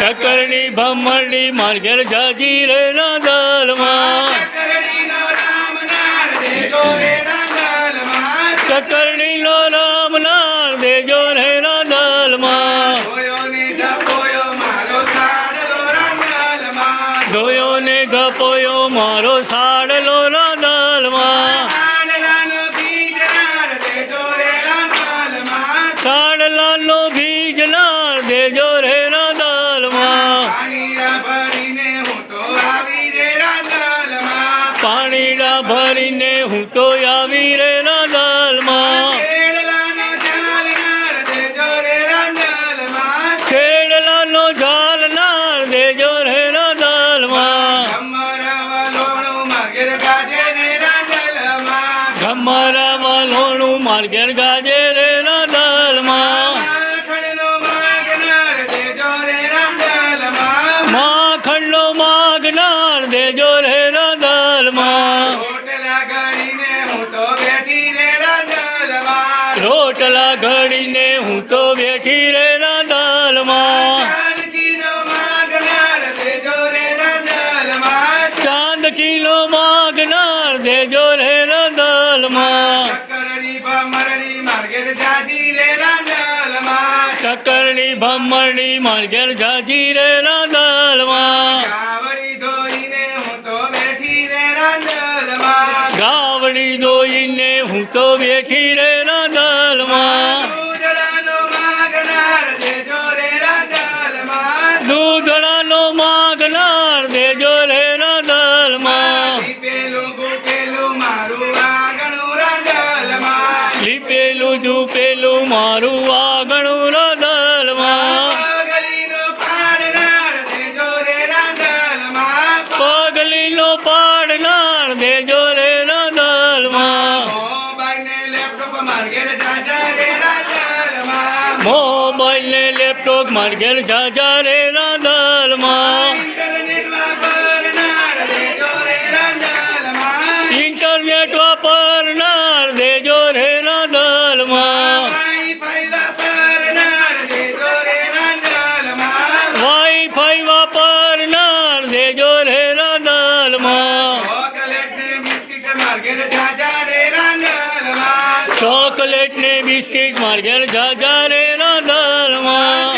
ચકરણી ભમરણી માર્ગેલ જાજી રે ના દાલમાં. ચકરણી નો રામ નામ દેજો રે ને સાડલો ધોયો ને ગપોયો મારો સાડલો ભરીને હું તો આવી રે નાદલમાં. છેડલાનો ઝાલ નાર દેજો રે નાદલમાં. ગમરા વાલોણું માર્ગેર ગાજે રે નાદલમાં માખણનો માગનાર રોટલા ઘડીને હું તો બેઠી રે રે રાંગલમાં. ચાંદ કિલો માગનાર દેજો રે ના દાલમાં. ચકરણી ભમરણી માર્ગેર જાજી રે નાદલમાં કાવડી ધોઈને હું તો બેઠી રે રાંગલમાં. ગાવડી દોઈને હું તો બેઠી રે નાદલમાં મારું આગણું નાદલમાં પગલીનો પાડનાર દેજો રે પાડનાર દેજો રે નાદલમાં મોબાઈલ લેપટોપ માર્ગેર જાજા રે મોબાઈલ ને લેપટોપ માર્ગેર જાજા રે નાદલમાં ચોકલેટ ને બિસ્કિટ માર્ગેલ જાજા રે નાદલમાં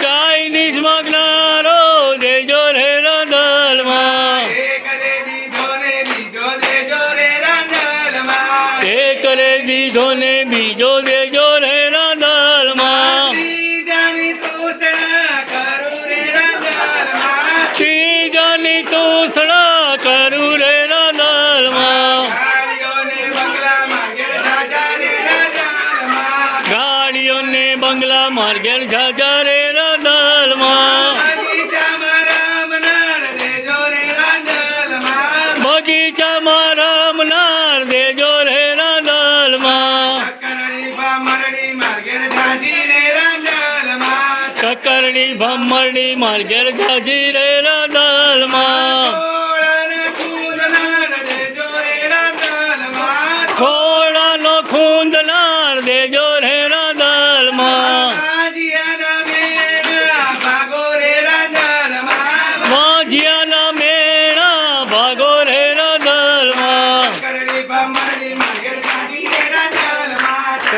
ચાઇનીઝ માગનારો દેજો રે દેજો એક રે ને બંગલા માર્ગેર જાજા રે નાદલમાં બગીચામાં રમનાર દેજો રે રાંગલમાં. બગીચામાં રમનાર દેજો રે ચકરડી ભમરડી માર્ગેર ઝાજી રે રાંગલમાં.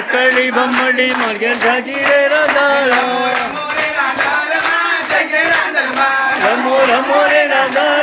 રાંગલમાં. કકરણી ભમરડી માર્ગેર જાજી રે રમો નાદલમાં રમો રે રાંગલમાં,